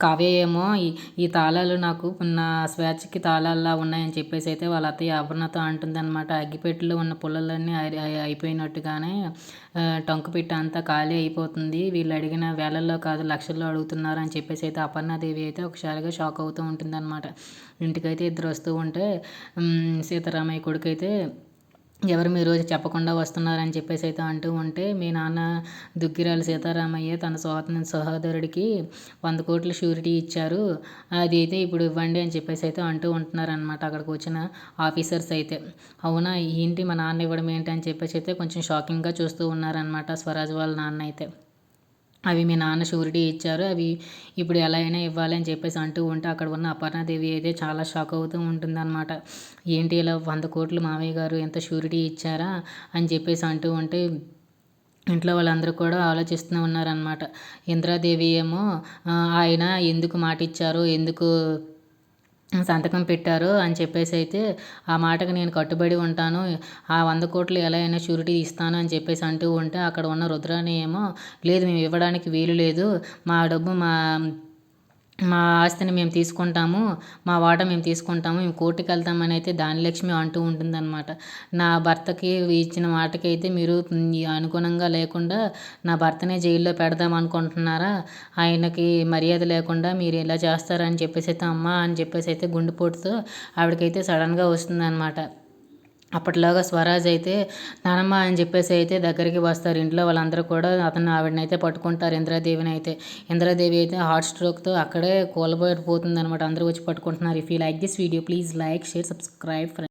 కావ్య ఏమో ఈ ఈ తాళాలు నాకు నా స్వేచ్ఛకి తాళాల్లా ఉన్నాయని చెప్పేసి అయితే వాళ్ళ అత్తయ్య అపర్ణతో అంటుందన్నమాట. అగ్గిపెట్టెలో ఉన్న పుల్లలన్నీ అయిపోయినట్టుగానే టంకు పిట్ట అంతా ఖాళీ అయిపోతుంది. వీళ్ళు అడిగిన వేలల్లో కాదు లక్షల్లో అడుగుతున్నారు అని చెప్పేసి అయితే అపర్ణాదేవి అయితే ఒకసారిగా షాక్ అవుతూ ఉంటుందన్నమాట. ఇంటికైతే ఇద్దరు వస్తూ ఉంటే సీతారామయ్య కొడుకు అయితే ఎవరు మీరు రోజు చెప్పకుండా వస్తున్నారని చెప్పేసి అయితే అంటూ ఉంటే మీ నాన్న దుగ్గిరాల సీతారామయ్య తన సోదర సహోదరుడికి వంద కోట్లు షూరిటీ ఇచ్చారు. అది అయితే ఇప్పుడు ఇవ్వండి అని చెప్పేసి అయితే అంటూ ఉంటున్నారనమాట అక్కడికి వచ్చిన ఆఫీసర్స్ అయితే. అవునా? ఏంటి మా నాన్న ఇవ్వడం ఏంటి అని చెప్పేసి అయితే కొంచెం షాకింగ్గా చూస్తూ ఉన్నారనమాట స్వరాజ్ వాళ్ళ నాన్న అయితే. అవి మీ నాన్న షూరిటీ ఇచ్చారు. అవి ఇప్పుడు ఎలా అయినా ఇవ్వాలి అని చెప్పేసి అంటూ ఉంటే అక్కడ ఉన్న అపర్ణాదేవి అయితే చాలా షాక్ అవుతూ ఉంటుందన్నమాట. ఏంటి ఇలా వంద కోట్లు మామయ్య గారు ఎంత షూరిటీ ఇచ్చారా? అని చెప్పేసి అంటూ ఉంటే ఇంట్లో వాళ్ళందరూ కూడా ఆలోచిస్తూ ఉన్నారనమాట ఇంద్రాదేవి ఏమో ఆయన ఎందుకు మాట ఇచ్చారు ఎందుకు సంతకం పెట్టారు అని చెప్పేసి అయితే ఆ మాటకు నేను కట్టుబడి ఉంటాను. ఆ వంద కోట్లు ఎలా అయినా షూరిటీ ఇస్తాను అని చెప్పేసి అంటూ ఉంటే అక్కడ ఉన్న రుద్రాని ఏమో లేదు మేము ఇవ్వడానికి వీలు లేదు. మా డబ్బు మా మా ఆస్తిని మేము తీసుకుంటాము మా వాట మేము తీసుకుంటాము మేము కోర్టుకి వెళ్తామని అయితే దానిలక్ష్మి అంటూ ఉంటుందన్నమాట. నా భర్తకి ఇచ్చిన మాటకైతే మీరు అనుగుణంగా లేకుండా నా భర్తనే జైల్లో పెడదాం అనుకుంటున్నారా? ఆయనకి మర్యాద లేకుండా మీరు ఇలా చేస్తారని చెప్పేసి అయితే అమ్మ అని చెప్పేసి అయితే గుండెపోటుతో ఆవిడకైతే సడన్గా వస్తుందన్నమాట. అప్పట్లాగా స్వరాజ్ అయితే నానమ్మ అని చెప్పేసి అయితే దగ్గరికి వస్తారు. ఇంట్లో వాళ్ళందరూ కూడా అతను ఆవిడని అయితే పట్టుకుంటారు. ఇంద్రాదేవిని అయితే. ఇంద్రాదేవి అయితే హార్ట్ స్ట్రోక్తో అక్కడే కూలబడిపోతుంది అనమాట అందరూ వచ్చి పట్టుకుంటున్నారు. If you like this video please like share subscribe